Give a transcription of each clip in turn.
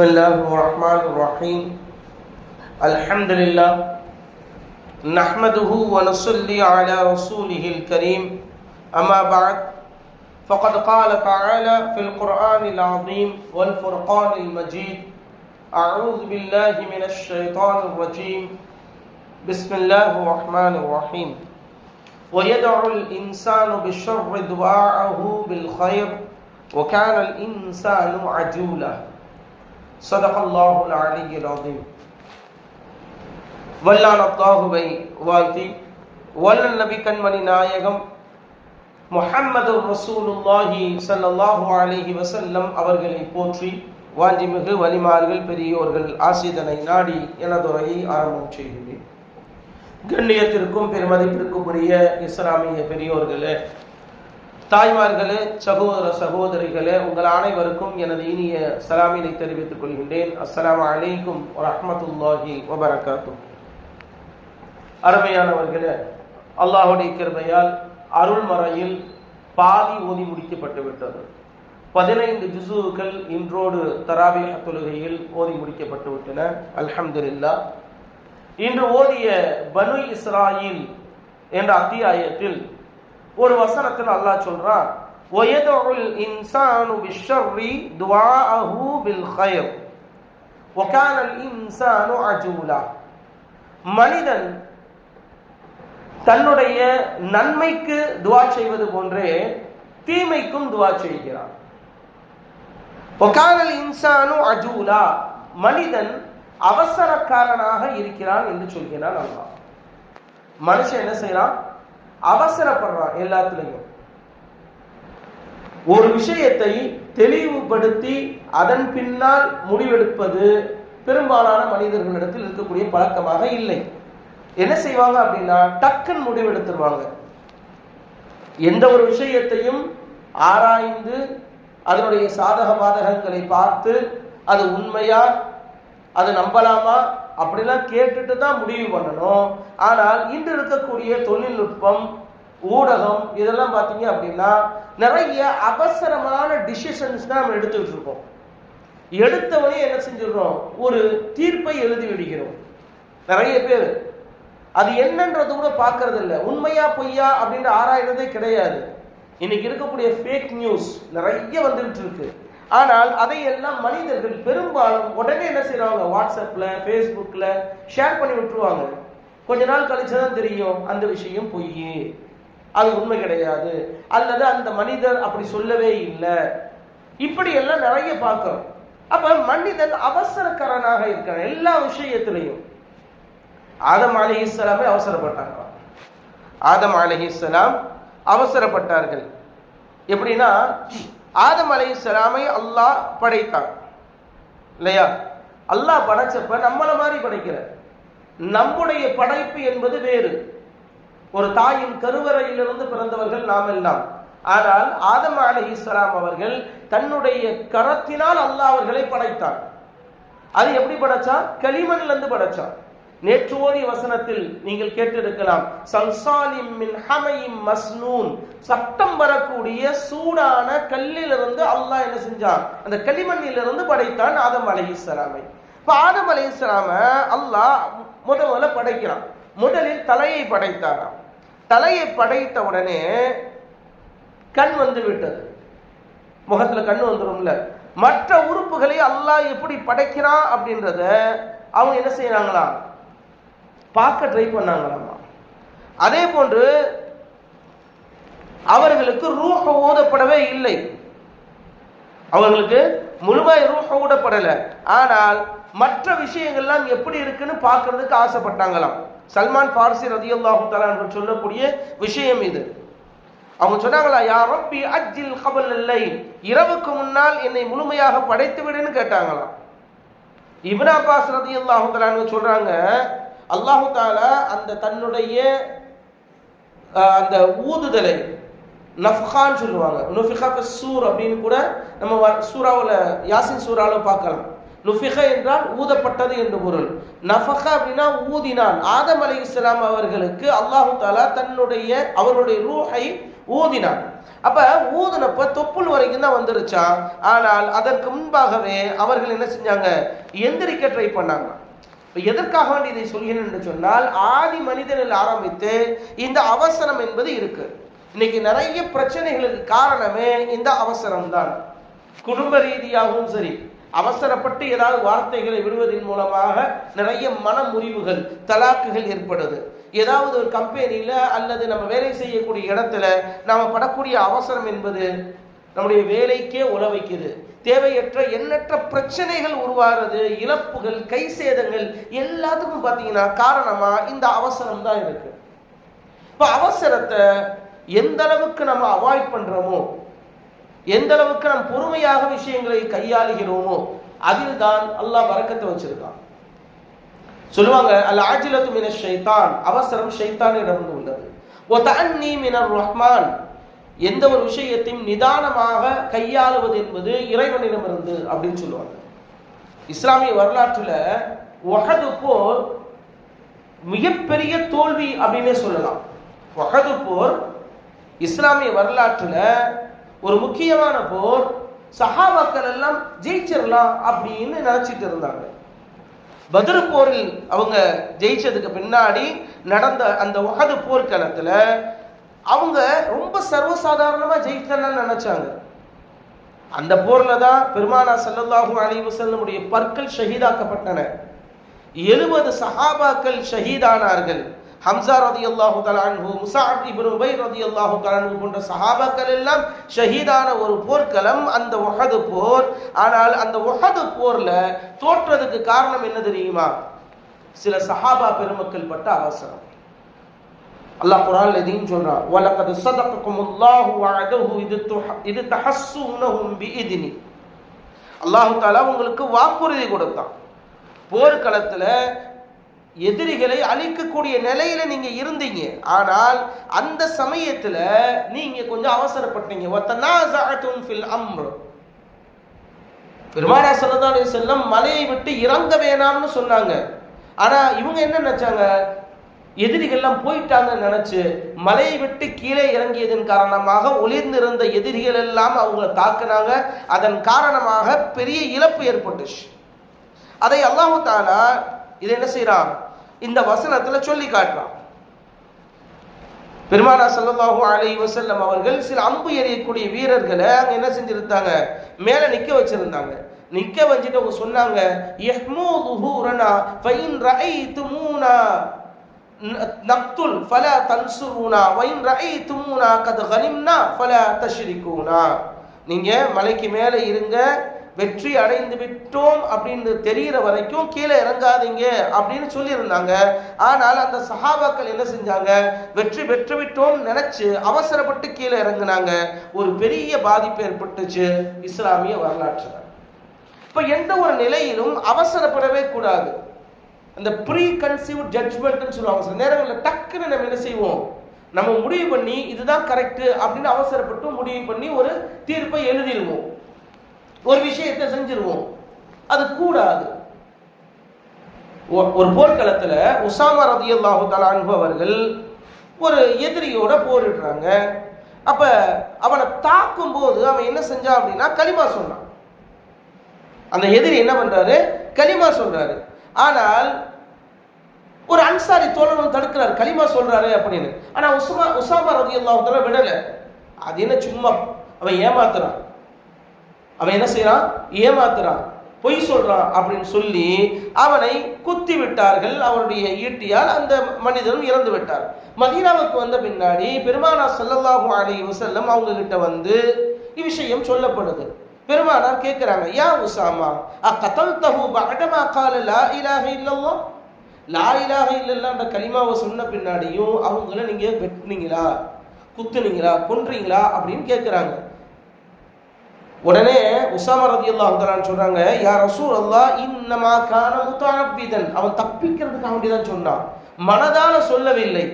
بسم الله الرحمن الرحيم. الحمد لله نحمده ونصلي على رسوله الكريم. أما بعد فقد قال تعالى في القرآن العظيم والفرقان المجيد أعوذ بالله من الشيطان الرجيم. بسم الله الرحمن الرحيم. ويدعو الإنسان بالشر دعاءه بالخير وكان الإنسان عجولا. صدق الله العلي العظيم வல்லான் அத்தாஹுவை வாழ்த்தி வல்லல் நபி கண்மணி நாயகம் முஹம்மது ரசூலுல்லாஹி ஸல்லல்லாஹு அலைஹி வஸல்லம் அவர்களை போற்றி வாஞ்சிமிகு வலிமார்கள் பெரியோர்கள் ஆசிதனை நாடி எனதுரையை ஆரம்பம் செய்கிறேன் கண்ணியத்திற்கும் பெருமதிப்பிற்கும் உரிய இஸ்லாமிய பெரியோர்களே தாய்மார்களே சகோதர சகோதரிகளே உங்கள் அனைவருக்கும் எனது இனிய சலாமினை தெரிவித்துக் கொள்கின்றேன். அஸ்லாம் அலைக்கும் ரஹமத்துல்லாஹி வபரகாத்தும் அருமையானவர்களே அல்லாஹுடைய கிருபையால் அருள்மறையில் பாதி ஓதி முடிக்கப்பட்டு விட்டது. பதினைந்து ஜிசுக்கள் இன்றோடு தராபிய தொழுகையில் ஓதி முடிக்கப்பட்டு விட்டன. அல்ஹம்துல்லா இன்று ஓதிய பனு இஸ்ராயில் என்ற அத்தியாயத்தில் ஒரு வசனத்தில் அல்லாஹ் சொல்றான் ஒயதுல் இன்சானு பிஷர்ரி துஆஹு பில் கைர் ஒகானல் இன்சானு அஜூலா. மனிதன் தன்னுடைய நன்மைக்கு துவா செய்வது போன்றே தீமைக்கும் துவா செய்கிறான். ஒகானல் இன்சானு அஜூலா. மனிதன் அவசரக்காரனாக இருக்கிறான் என்று சொல்கிறான் அல்லாஹ். மனுஷன் என்ன செய்யறான்? அவசரப்படுறான் எல்லாத்துலேயும். ஒரு விஷயத்தை தெளிவுபடுத்தி அதன் பின்னால் முடிவெடுப்பது பெரும்பாலான மனிதர்களிடத்தில் இருக்கக்கூடிய பழக்கமாக இல்லை. என்ன செய்வாங்க அப்படின்னா டக்குன்னு முடிவெடுத்துருவாங்க. எந்த ஒரு விஷயத்தையும் ஆராய்ந்து அதனுடைய சாதக பாதகங்களை பார்த்து அது உண்மையா அது நம்பலாமா அப்படிலாம் கேட்டுட்டு தான் முடிவு பண்ணணும். ஆனால் இன்று இருக்கக்கூடிய தொழில்நுட்பம் ஊடகம் இதெல்லாம் பார்த்தீங்க அப்படின்னா நிறைய அவசரமான டிசிஷன்ஸ் தான் நம்ம எடுத்துக்கிட்டு இருக்கோம். எடுத்தவனே என்ன செஞ்சிடறோம்? ஒரு தீர்ப்பை எழுதி விடுகிறோம். நிறைய பேர். அது என்னன்றது கூட பார்க்கறது இல்லை உண்மையா பொய்யா அப்படின்னு ஆராயிறதே கிடையாது. இன்னைக்கு இருக்கக்கூடிய ஃபேக் நியூஸ் நிறைய வந்துகிட்டு இருக்கு. ஆனால் அதையெல்லாம் மனிதர்கள் பெரும்பாலும் உடனே என்ன செய்யறாங்க வாட்ஸ்அப்ல ஃபேஸ்புக்ல ஷேர் பண்ணி விட்டுருவாங்க. கொஞ்ச நாள் கழிச்சுதான் தெரியும் அந்த விஷயம் பொய் அது உண்மை கிடையாது. அல்லது அந்த மனிதர் அப்படி சொல்லவே இல்லை. இப்படி எல்லாம் நிறைய பார்க்கிறோம். அப்ப மனிதன் அவசரக்காரனாக இருக்கிறான் எல்லா விஷயத்திலையும். ஆதம் அலிஹிஸ்லாமே அவசரப்பட்டாங்க. ஆதம் அலிஹிஸ்லாம் அவசரப்பட்டார்கள். எப்படின்னா ஆதம் அலிஹிஸ்லாமை அல்லாஹ் படைத்தான். இல்லையா? அல்லாஹ் படைச்சப்ப நம்மளை மாதிரி படைக்கிற நம்முடைய படைப்பு என்பது வேறு. ஒரு தாயின் கருவறையிலிருந்து பிறந்தவர்கள் நாம் எல்லாம். ஆனால் ஆதம் அலை இஸ்லாம் அவர்கள் தன்னுடைய கரத்தினால் அல்லாஹ் அவர்களை படைத்தார் அது எப்படி படைச்சான்? களிமண்ல இருந்து படைச்சான். நேற்று ஓதிய வசனத்தில் நீங்கள் கேட்டிருக்கலாம் சம்சாலிம் மின் ஹமையும் மஸ்னூன். சட்டம் வரக்கூடிய சூடான கல்லிலிருந்து அல்லாஹ் என்ன செஞ்சான்? அந்த களிமண்ணிலிருந்து படைத்தான் ஆதம் அலைஹிஸ்ஸலாமை இப்ப ஆதம் அலைஹிஸ்ஸலாம அல்லாஹ் முத முதல்ல படைக்கிறான். முதலில் தலையை படைத்தாராம். தலையை படைத்த உடனே கண் வந்து விட்டது. முகத்துல கண் வந்துடும்ல மற்ற உறுப்புகளை அல்லாஹ் எப்படி படைக்கிறான் அப்படின்றத அவங்க என்ன செய்யறாங்களா பார்க்க ட்ரை பண்ணாங்களாமா? அதே போன்று அவர்களுக்கு ரூஹ ஓதப்படவே இல்லை. அவர்களுக்கு முழுமையாக ரூஹ ஊடப்படலை ஆனால் மற்ற விஷயங்கள்லாம் எப்படி இருக்குன்னு பார்க்கறதுக்கு ஆசைப்பட்டாங்களாம். சல்மான் பார்சி ரதியுல்லாஹு தலான் சொல்லக்கூடிய விஷயம் இது. அவங்க சொன்னாங்களா யார் ரப்பி அஜில் கபல் இல்லை இரவுக்கு முன்னால் என்னை முழுமையாக படைத்து விடுன்னு கேட்டாங்களாம். இப்னா அப்பாஸ் ரதியுல்லாஹு தலான் சொல்றாங்க அல்லாஹு தாலா அந்த தன்னுடைய அந்த ஊதுதலை நஃப்கான்னு சொல்லுவாங்க. நுஃபிகா சூர் அப்படின்னு கூட நம்ம சூறாவில் யாசின் சூறாவில் பார்க்கலாம். நுஃபிக என்றால் ஊதப்பட்டது என்று பொருள். நஃபகா அப்படின்னா ஊதினான் ஆதம் அலி இஸ்லாம் அவர்களுக்கு அல்லாஹு தாலா தன்னுடைய அவருடைய ரூஹை ஊதினான். அப்ப ஊதுனப்ப தொப்புள் வரைக்கும் தான் வந்துருச்சான் ஆனால் அதற்கு முன்பாகவே அவர்கள் என்ன செஞ்சாங்க? எந்திரிக்க ட்ரை பண்ணாங்க இப்போ எதற்காக வேண்டி இதை சொல்கிறேன் என்று சொன்னால் ஆதி மனிதனில் ஆரம்பித்து இந்த அவசரம் என்பது இருக்கு. இன்னைக்கு நிறைய பிரச்சனைகளுக்கு காரணமே இந்த அவசரம் தான் குடும்ப ரீதியாகவும் சரி அவசரப்பட்டு ஏதாவது வார்த்தைகளை விடுவதன் மூலமாக நிறைய மன முறிவுகள் தலாக்குகள் ஏற்படுது. ஏதாவது ஒரு கம்பெனியில அல்லது நம்ம வேலை செய்யக்கூடிய இடத்துல நாம படக்கூடிய அவசரம் என்பது நம்முடைய வேலைக்கே உல வைக்குது. தேவையற்ற எண்ணற்ற பிரச்சனைகள் உருவாகிறது. இழப்புகள் கை சேதங்கள் எல்லாத்துக்கும் பார்த்தீங்கன்னா காரணமா இந்த அவசரம் தான் இருக்கு. இப்போ அவசரத்தை எந்த அளவுக்கு நம்ம அவாய்ட் பண்றோமோ எந்த அளவுக்கு நாம் பொறுமையாக விஷயங்களை கையாளுகிறோமோ அதில் தான் அல்லாஹ் வரக்கத்தை வச்சிருக்கான். சொல்லுவாங்க அல்ல ஆஜிலத்து மின ஷைத்தான் அவசரம் ஷைத்தானிடம் உள்ளது. ஒ தன்னி மினர் ரஹ்மான் எந்த ஒரு விஷயத்தையும் நிதானமாக கையாளுவது என்பது இறைவனிடமிருந்து அப்படின்னு சொல்லுவாங்க. இஸ்லாமிய வரலாற்றில் ஒகது போர் மிகப்பெரிய தோல்வி அப்படின்னே சொல்லலாம். ஒகது போர் இஸ்லாமிய வரலாற்றில் ஒரு முக்கியமான போர். சஹாபாக்கள் எல்லாம் ஜெயிச்சிடலாம் அப்படின்னு நினைச்சிட்டு இருந்தாங்க. பதிரு போரில் அவங்க ஜெயிச்சதுக்கு பின்னாடி நடந்த அந்த உகது போர்க்களத்தில் அவங்க ரொம்ப சர்வசாதாரணமாக ஜெயிக்கலன்னு நினைச்சாங்க. அந்த போர்ல தான் பெருமானா ஸல்லல்லாஹு அலைஹி பற்கள் ஷஹீதாக்கப்பட்டன. எழுபது சஹாபாக்கள் ஷஹீதானார்கள். ஹம்சா ரதி அல்லாஹு தலான்ஹு முஸஅப் இப்னு உபை ரதி அல்லாஹு தலான்ஹு போன்ற சஹாபாக்கள் எல்லாம் ஷஹீதான ஒரு போர்க்களம் அந்த ஒஹது போர். ஆனால் அந்த ஒஹது போர்ல தோற்றதுக்கு காரணம் என்ன தெரியுமா? சில சஹாபா பெருமக்கள் பட்ட அவசரம். அல்லாஹ் குரான் எதையும் சொல்றான். வலகத் அல்லாஹு வஅதஹு இது துஹ- இது உணவும் இதினி அல்லாஹு தாலா உங்களுக்கு வாக்குறுதி கொடுத்தான். போர்க்களத்தில் எதிரிகளை அழிக்கக்கூடிய நிலையில நீங்க இருந்தீங்க. ஆனால் அந்த சமயத்துல நீங்க கொஞ்சம் அவசரப்பட்டீங்க. வத்தனாஸஅதும் ஃபில் அம்ர். பெருமானா ஸல்லல்லாஹு செல்லம் மலையை விட்டு இறங்க வேணாம்னு சொன்னாங்க. ஆனா இவங்க என்ன நினைச்சாங்க? எதிரிகள்லாம் போயிட்டாங்கன்னு நினைச்சு மலையை விட்டு கீழே இறங்கியதன் காரணமாக ஒளிர்ந்திருந்த எதிரிகள் எல்லாம் அவங்கள தாக்குனாங்க. அதன் காரணமாக பெரிய இழப்பு ஏற்பட்டுச்சு. அதை அல்லாஹு தாலா இதை என்ன செய்யறான் இந்த வசனத்துல சொல்லி காட்டுறான். பெருமானா சல்லாஹூ அலி வசல்லம் அவர்கள் சில அம்பு எறியக்கூடிய வீரர்களை அங்க என்ன செஞ்சிருந்தாங்க? மேல நிக்க வச்சிருந்தாங்க. நிக்க வச்சுட்டு அவங்க சொன்னாங்க நக்துல் ஃபலா தன்சுருனா வைன் ரஐ தும்முனா கது கனிம்னா ஃபலா தஷ்ரிகூனா. நீங்கள் மலைக்கு மேலே இருங்க வெற்றி அடைந்து விட்டோம் அப்படின்னு தெரிகிற வரைக்கும் கீழே இறங்காதீங்க அப்படின்னு சொல்லியிருந்தாங்க. ஆனால் அந்த சஹாபாக்கள் என்ன செஞ்சாங்க? வெற்றி பெற்று விட்டோம் நினைச்சு அவசரப்பட்டு கீழே இறங்குனாங்க. ஒரு பெரிய பாதிப்பு ஏற்பட்டுச்சு இஸ்லாமிய வரலாற்று இப்போ எந்த ஒரு நிலையிலும் அவசரப்படவே கூடாது. அந்த ப்ரீ கன்சீவ் ஜட்ஜ்மெண்ட்னு சொல்லுவாங்க. சில நேரங்களில் டக்குன்னு நம்ம என்ன செய்வோம்? நம்ம முடிவு பண்ணி இதுதான் கரெக்டு அப்படின்னு அவசரப்பட்டு முடிவு பண்ணி ஒரு தீர்ப்பை எழுதிடுவோம். ஒரு விஷயத்தை செஞ்சிருவோம். அது கூடாது. ஒ- ஒரு போர்க்களத்தில் உசாமா ரதி அல்லாஹு அவர்கள் ஒரு எதிரியோட போரிடுறாங்க அப்ப அவனை தாக்கும் போது அவன் என்ன செஞ்சான் அப்படின்னா களிமா சொன்னான். அந்த எதிரி என்ன பண்றாரு? களிமா சொல்றாரு. ஆனால் ஒரு அன்சாரி தோழனும் தடுக்கிறார் களிமா சொல்றாரு அப்படின்னு. ஆனா உசுமா உசாமா ரதியல்லாஹு தஆலா விடல. அது என்ன சும்மா அவன் ஏமாத்துறான். அவன் என்ன செய்யறான் ஏமாத்துறான். பொய் சொல்றான் அப்படின்னு சொல்லி அவனை குத்தி விட்டார்கள். அவனுடைய ஈட்டியால் அந்த மனிதனும் இறந்து விட்டார். மதீனாவுக்கு வந்த பின்னாடி பெருமானா ஸல்லல்லாஹு அலி வஸல்லம் அவங்க கிட்ட வந்து இவ்விஷயம் சொல்லப்படுது. பெருமானார் கேட்கிறாங்க யா உசாமா அகதல்தஹு தகு கால லா இலாஹ இல்லவோ லாயிலாக இலாஹ இல்லல்லாஹ்ன்ற கலிமாவை சொன்ன பின்னாடியும் அவங்கள நீங்க வெட்டினீங்களா? குத்துனீங்களா? கொன்றீங்களா? அப்படின்னு கேட்குறாங்க உடனே உசாமா அல்லா தஆலா சொல்றாங்க யார் ரசூல் அல்லா இன்னமா கான முத்தஅப்பிதன் அவன் தப்பிக்கிறதுக்காக வேண்டி தான் சொன்னான். மனதான சொல்லவில்லை.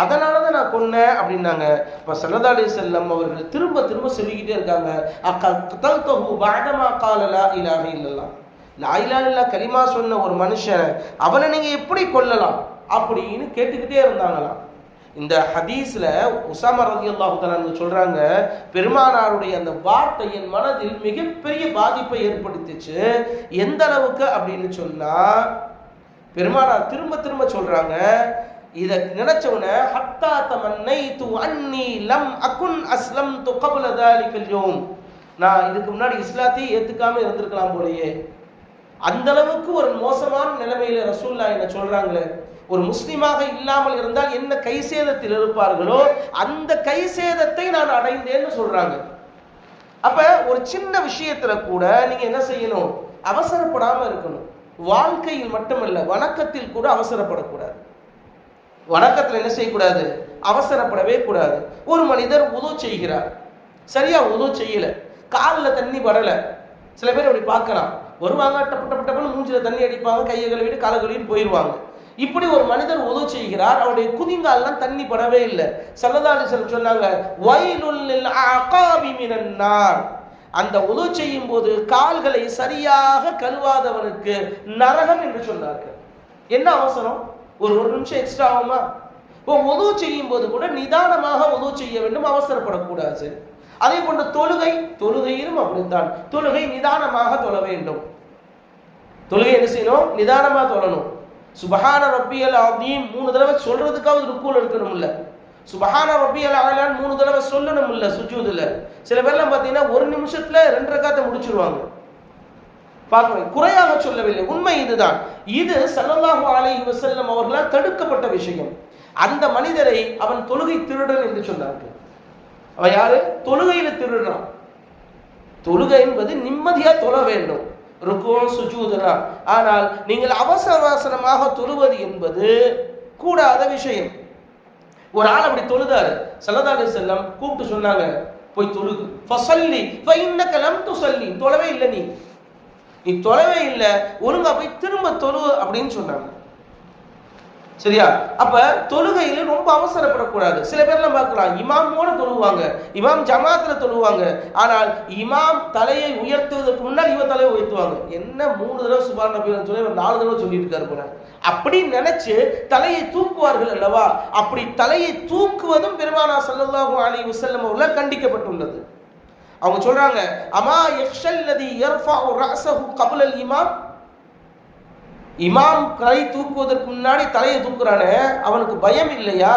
அதனால தான் நான் கொன்னேன் அப்படின்னாங்க. இப்போ சல்லல்லாஹு அலைஹி அவர்கள் திரும்ப திரும்ப சொல்லிக்கிட்டே இருக்காங்க அகல்தஹு பஅதமா கால லா இலாஹ இல்லல்லாஹ். இலாஹ இல்லா கலிமா சொன்ன ஒரு மனுஷன் அவனை நீங்கள் எப்படி கொல்லலாம்? அப்படின்னு கேட்டுக்கிட்டே இருந்தாங்களாம். இந்த ஹதீஸில் உசாமா ரலியல்லாஹு தஆலா சொல்கிறாங்க பெருமானாருடைய அந்த வார்த்தை என் மனதில் மிகப்பெரிய பாதிப்பை ஏற்படுத்திச்சு. எந்த அளவுக்கு அப்படின்னு சொன்னால் பெருமானார் திரும்ப திரும்ப சொல்கிறாங்க இதை நினைச்சவன ஹத்தா தமன்னை து அன்னி லம் அகுன் அஸ்லம் து கபல கல்யோம் நான் இதுக்கு முன்னாடி இஸ்லாத்தையும் ஏற்றுக்காமல் இருந்திருக்கலாம் போலயே. அந்த அளவுக்கு ஒரு மோசமான நிலைமையில ரசூல்லா என்ன சொல்றாங்களே? ஒரு முஸ்லீமாக இல்லாமல் இருந்தால் என்ன கை சேதத்தில் இருப்பார்களோ அந்த கை சேதத்தை நான் அடைந்தேன்னு சொல்றாங்க. அப்ப ஒரு சின்ன விஷயத்துல கூட நீங்க என்ன செய்யணும்? அவசரப்படாம இருக்கணும். வாழ்க்கையில் மட்டுமல்ல வணக்கத்தில் கூட அவசரப்படக்கூடாது. வணக்கத்துல என்ன செய்யக்கூடாது? அவசரப்படவே கூடாது. ஒரு மனிதர் உதவு செய்கிறார். சரியா உதவு செய்யல. காலில் தண்ணி படல. சில பேர் அப்படி பார்க்கலாம். வருவாங்க டப்பு டப்பு டப்புன்னு மூஞ்சில தண்ணி அடிப்பாங்க கையை கழுவிட்டு காலை கழுவிட்டு போயிடுவாங்க. இப்படி ஒரு மனிதர் உதவு செய்கிறார் அவருடைய குதிங்கால்லாம் தண்ணி படவே இல்லை. சல்லதாலி செல்லம் சொன்னாங்க வயலுள்ளில் அகாபி மினன்னார் அந்த உதவு செய்யும் போது கால்களை சரியாக கழுவாதவனுக்கு நரகம் என்று சொன்னார்கள். என்ன அவசரம்? ஒரு ஒரு நிமிஷம் எக்ஸ்ட்ரா ஆகுமா? இப்போ உதவு செய்யும் போது கூட நிதானமாக உதவு செய்ய வேண்டும் அவசரப்படக்கூடாது. அதே போன்று தொழுகை தொழுகையிலும் அப்படித்தான். தொழுகை நிதானமாக தொழ வேண்டும். தொழுகை என்ன செய்யணும்? நிதானமாக தொழணும். சுபஹான ரப்பியல் அதீம் மூணு தடவை சொல்றதுக்காவது ருக்கூல் இருக்கணும் இல்ல சுபஹான ரப்பியல் அலான் மூணு தடவை சொல்லணும் இல்ல சுஜூதுல. சில பேர்லாம் பார்த்தீங்கன்னா ஒரு நிமிஷத்துல ரெண்டரை ரக்காத்தை முடிச்சிருவாங்க. பார்க்கணும் குறையாக சொல்லவில்லை. உண்மை இதுதான். இது சல்லல்லாஹு அலை வசல்லம் அவர்களால் தடுக்கப்பட்ட விஷயம். அந்த மனிதரை அவன் தொழுகை திருடன் என்று சொன்னார்கள். அவன் யாரு? தொழுகையில திருடுறான் தொழுகை என்பது நிம்மதியா தொழ வேண்டும். ருக்கோ சுஜூதனா. ஆனால் நீங்கள் அவசர அவசரமாக தொழுவது என்பது கூடாத விஷயம். ஒரு ஆள் அப்படி தொழுதாரு. சல்லதாலி செல்லம் கூப்பிட்டு சொன்னாங்க போய் தொழுகு. ஃபசல்லி ஃபைன்னக லம் துசல்லி தொழவே இல்லை நீ. நீ தொலைவே இல்லை. ஒழுங்கா போய் திரும்ப தொழு அப்படின்னு சொன்னாங்க. சரியா? அப்ப தொழுகையில ரொம்ப அவசரப்படக்கூடாது. சில பேர்லாம் பார்க்கலாம் இமாமோட தொழுவாங்க இமாம் ஜமாத்துல தொழுவாங்க. ஆனால் இமாம் தலையை உயர்த்துவதற்கு முன்னாடி இவன் தலையை உயர்த்துவாங்க. என்ன மூணு தடவை சுபான் நபி சொல்லி நாலு தடவை சொல்லிட்டு இருக்காரு போல. அப்படி நினைச்சு தலையை தூக்குவார்கள் அல்லவா? அப்படி தலையை தூக்குவதும் பெருமானா ஸல்லல்லாஹு அலி வசல்லம் அவர்களால் கண்டிக்கப்பட்டுள்ளது. அவங்க சொல்றாங்க அமா யக்ஷல்லதி யர்ஃபஉ ரஅஸஹு கப்ல இமாம்? இமாம் கலை தூக்குவதற்கு முன்னாடி தலையை தூக்குறானே அவனுக்கு பயம் இல்லையா?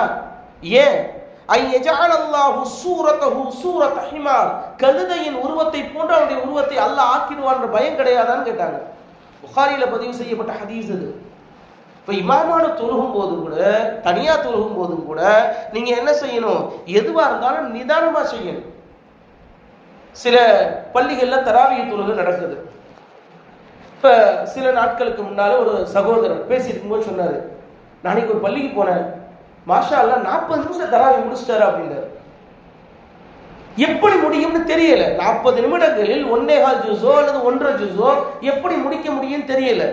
ஏன்? ஐ கழுதையின் உருவத்தை போன்று அவனுடைய உருவத்தை அல்லாஹ் ஆக்கிடுவான்ற பயம் கிடையாதான்னு கேட்டாங்க. புகாரியில பதிவு செய்யப்பட்ட ஹதீஸ் அது இப்போ இமாமான தொழுகும் போது கூட தனியாக தொழுகும் போதும் கூட நீங்கள் என்ன செய்யணும்? எதுவாக இருந்தாலும் நிதானமாக செய்யணும். சில பள்ளிகளில் தராவிய தொழுகை நடக்குது. இப்போ சில நாட்களுக்கு முன்னால் ஒரு சகோதரர் பேசிட்டு சொன்னார் நான் நாளைக்கு ஒரு பள்ளிக்கு போனேன். மாஷா அல்லா நாற்பது நிமிஷம் தராவி முடிச்சிட்டாரு அப்படின்னாரு. எப்படி முடியும்னு தெரியல. நாற்பது நிமிடங்களில் ஒன்னேகால் ஜூஸோ அல்லது ஒன்றரை ஜூஸோ எப்படி முடிக்க முடியும்னு தெரியல.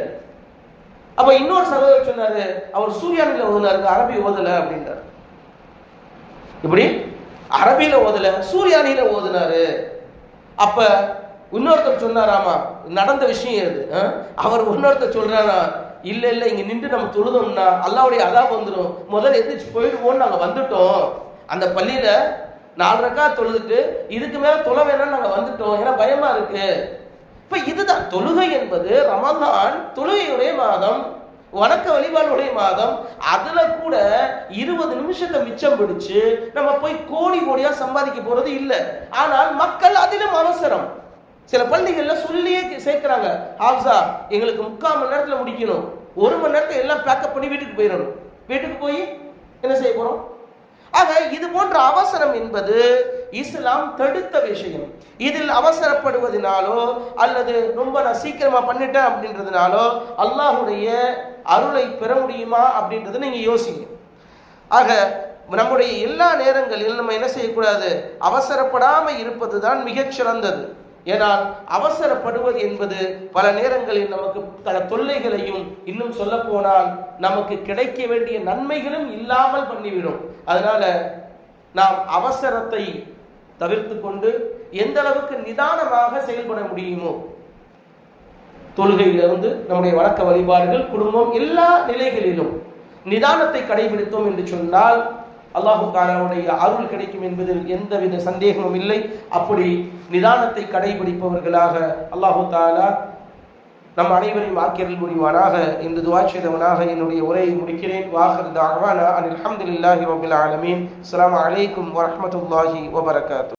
அப்ப இன்னொரு சகோதரர் சொன்னாரு அவர் சூர்யானில ஓதுனாரு அரபி ஓதல அப்படின்றார் இப்படி அரபியில ஓதல சூர்யானில ஓதுனாரு. அப்ப இன்னொருத்தர் சொன்னாராமா நடந்த விஷயம் இது அவர் இன்னொருத்தர் சொல்றாரா இல்ல இல்ல இங்க நின்று நம்ம தொழுதோம்னா அல்லாவுடைய அதாப் வந்துடும் முதல்ல எந்திரிச்சு போயிடுவோம்னு நாங்க வந்துட்டோம். அந்த பள்ளியில நாலு ரக்கா தொழுதுட்டு இதுக்கு மேல தொழ வேணாம்னு நாங்க வந்துட்டோம். ஏன்னா பயமா இருக்கு. இப்ப இதுதான் தொழுகை என்பது ரமதான் தொழுகையுடைய மாதம் வணக்க வழிபாடுடைய மாதம். அதுல கூட இருபது நிமிஷத்தை மிச்சம் பிடிச்சு நம்ம போய் கோடி கோடியா சம்பாதிக்க போறது இல்லை. ஆனால் மக்கள் அதிலும் அவசரம். சில பள்ளிகள்ல சொல்லியே சேர்க்கிறாங்க ஆப்சா எங்களுக்கு முக்கால் மணி நேரத்தில் முடிக்கணும். ஒரு மணி நேரத்தை எல்லாம் பேக்கப் பண்ணி வீட்டுக்கு போயிடணும். வீட்டுக்கு போய் என்ன செய்ய போறோம்? ஆக இது போன்ற அவசரம் என்பது இஸ்லாம் தடுத்த விஷயம். இதில் அவசரப்படுவதனாலோ அல்லது ரொம்ப நான் சீக்கிரமா பண்ணிட்டேன் அப்படின்றதுனாலோ அல்லாஹுடைய அருளை பெற முடியுமா அப்படின்றத நீங்க யோசிங்க. ஆக நம்முடைய எல்லா நேரங்களிலும் நம்ம என்ன செய்யக்கூடாது? அவசரப்படாமல் இருப்பது தான் மிகச் சிறந்தது ஏனால் அவசரப்படுவது என்பது பல நேரங்களில் நமக்கு பல தொல்லைகளையும் இன்னும் சொல்ல போனால் நமக்கு கிடைக்க வேண்டிய நன்மைகளும் இல்லாமல் பண்ணிவிடும். அதனால நாம் அவசரத்தை தவிர்த்து கொண்டு எந்த அளவுக்கு நிதானமாக செயல்பட முடியுமோ தொழுகையிலிருந்து நம்முடைய வழக்க வழிபாடுகள் குடும்பம் எல்லா நிலைகளிலும் நிதானத்தை கடைபிடித்தோம் என்று சொன்னால் அல்லாஹு தாலாவுடைய அருள் கிடைக்கும் என்பதில் எந்தவித சந்தேகமும் இல்லை. அப்படி நிதானத்தை கடைபிடிப்பவர்களாக அல்லாஹு தாலா நம் அனைவரையும் ஆக்கியல் புரிவானாக. இந்த துவா செய்தவனாக என்னுடைய உரையை முடிக்கிறேன். வாஹர் தாவானா அனில் அஹமதுல்லாஹி ரபில் ஆலமீன். அஸ்லாம் அலைக்கும் வரமத்துல்லாஹி வபரகாத்து